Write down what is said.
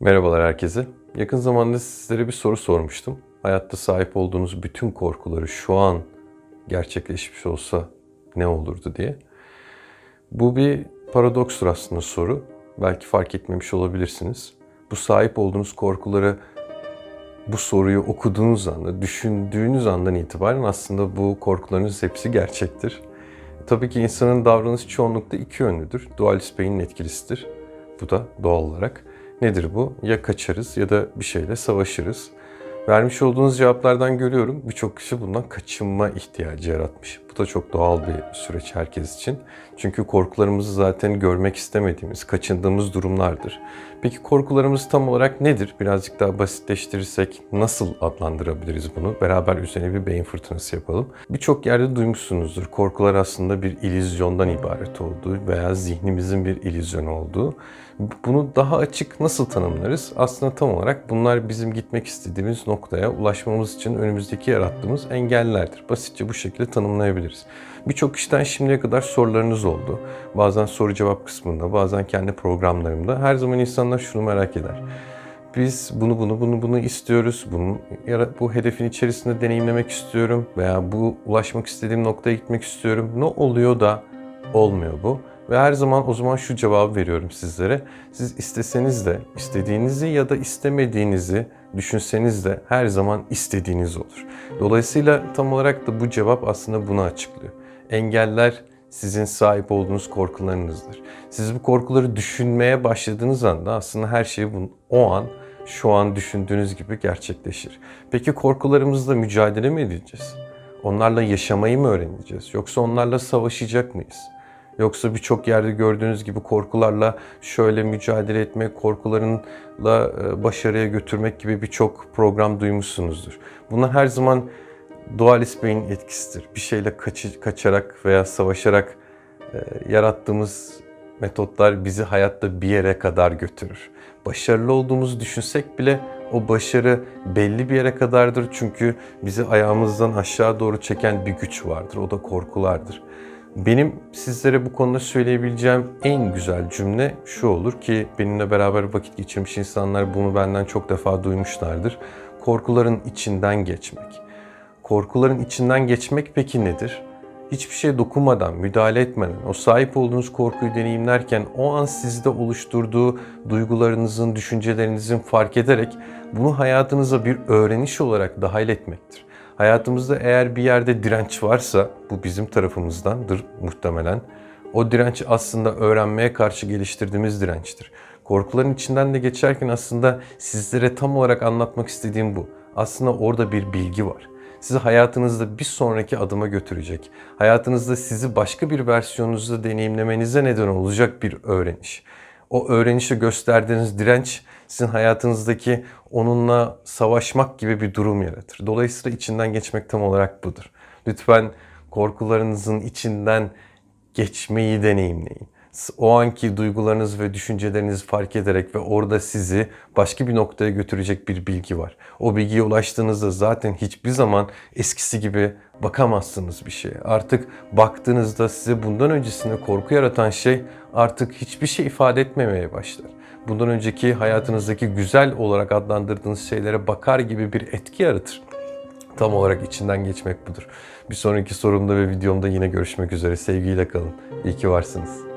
Merhabalar herkese. Yakın zamanda sizlere bir soru sormuştum. Hayatta sahip olduğunuz bütün korkuları şu an gerçekleşmiş olsa ne olurdu diye. Bu bir paradokstur aslında soru. Belki fark etmemiş olabilirsiniz. Bu sahip olduğunuz korkuları bu soruyu okuduğunuz anda, düşündüğünüz andan itibaren aslında bu korkularınız hepsi gerçektir. Tabii ki insanın davranışı çoğunlukla iki yönlüdür. Dualist beynin etkilisidir. Bu da doğal olarak. Nedir bu? Ya kaçarız ya da bir şeyle savaşırız. Vermiş olduğunuz cevaplardan görüyorum birçok kişi bundan kaçınma ihtiyacı yaratmış. Bu da çok doğal bir süreç herkes için. Çünkü korkularımızı zaten görmek istemediğimiz, kaçındığımız durumlardır. Peki korkularımız tam olarak nedir? Birazcık daha basitleştirirsek nasıl adlandırabiliriz bunu? Beraber üzerine bir beyin fırtınası yapalım. Birçok yerde duymuşsunuzdur. Korkular aslında bir illüzyondan ibaret olduğu veya zihnimizin bir illüzyonu olduğu. Bunu daha açık nasıl tanımlarız? Aslında tam olarak bunlar bizim gitmek istediğimiz noktaya ulaşmamız için önümüzdeki yarattığımız engellerdir. Basitçe bu şekilde tanımlayabiliriz. Birçok kişiden şimdiye kadar sorularınız oldu. Bazen soru cevap kısmında, bazen kendi programlarımda. Her zaman insanlar şunu merak eder. Biz bunu bunu bunu bunu istiyoruz. Bunun bu hedefin içerisinde deneyimlemek istiyorum veya bu ulaşmak istediğim noktaya gitmek istiyorum. Ne oluyor da olmuyor bu? Ve her zaman o zaman şu cevabı veriyorum sizlere. Siz isteseniz de istediğinizi ya da istemediğinizi düşünseniz de her zaman istediğiniz olur. Dolayısıyla tam olarak da bu cevap aslında bunu açıklıyor. Engeller sizin sahip olduğunuz korkularınızdır. Siz bu korkuları düşünmeye başladığınız anda aslında her şey bu, o an şu an düşündüğünüz gibi gerçekleşir. Peki korkularımızla mücadele mi edeceğiz? Onlarla yaşamayı mı öğreneceğiz? Yoksa onlarla savaşacak mıyız? Yoksa birçok yerde gördüğünüz gibi korkularla şöyle mücadele etmek, korkularınla e, başarıya götürmek gibi birçok program duymuşsunuzdur. Bunlar her zaman dualist beyin etkisidir. Bir şeyle kaçı, kaçarak veya savaşarak e, yarattığımız metotlar bizi hayatta bir yere kadar götürür. Başarılı olduğumuzu düşünsek bile o başarı belli bir yere kadardır çünkü bizi ayağımızdan aşağı doğru çeken bir güç vardır. O da korkulardır. Benim sizlere bu konuda söyleyebileceğim en güzel cümle şu olur ki benimle beraber vakit geçirmiş insanlar bunu benden çok defa duymuşlardır. Korkuların içinden geçmek. Korkuların içinden geçmek peki nedir? Hiçbir şey dokunmadan, müdahale etmeden, o sahip olduğunuz korkuyu deneyimlerken o an sizde oluşturduğu duygularınızın, düşüncelerinizin fark ederek bunu hayatınıza bir öğreniş olarak dahil etmektir. Hayatımızda eğer bir yerde direnç varsa bu bizim tarafımızdandır muhtemelen. O direnç aslında öğrenmeye karşı geliştirdiğimiz dirençtir. Korkuların içinden de geçerken aslında sizlere tam olarak anlatmak istediğim bu. Aslında orada bir bilgi var. Sizi hayatınızda bir sonraki adıma götürecek. Hayatınızda sizi başka bir versiyonunuzda deneyimlemenize neden olacak bir öğreniş. O öğrenişe gösterdiğiniz direnç sizin hayatınızdaki onunla savaşmak gibi bir durum yaratır. Dolayısıyla içinden geçmek tam olarak budur. Lütfen korkularınızın içinden geçmeyi deneyimleyin. O anki duygularınız ve düşüncelerinizi fark ederek ve orada sizi başka bir noktaya götürecek bir bilgi var. O bilgiye ulaştığınızda zaten hiçbir zaman eskisi gibi bakamazsınız bir şeye. Artık baktığınızda size bundan öncesinde korku yaratan şey artık hiçbir şey ifade etmemeye başlar bundan önceki hayatınızdaki güzel olarak adlandırdığınız şeylere bakar gibi bir etki yaratır. Tam olarak içinden geçmek budur. Bir sonraki sorumda ve videomda yine görüşmek üzere. Sevgiyle kalın. İyi ki varsınız.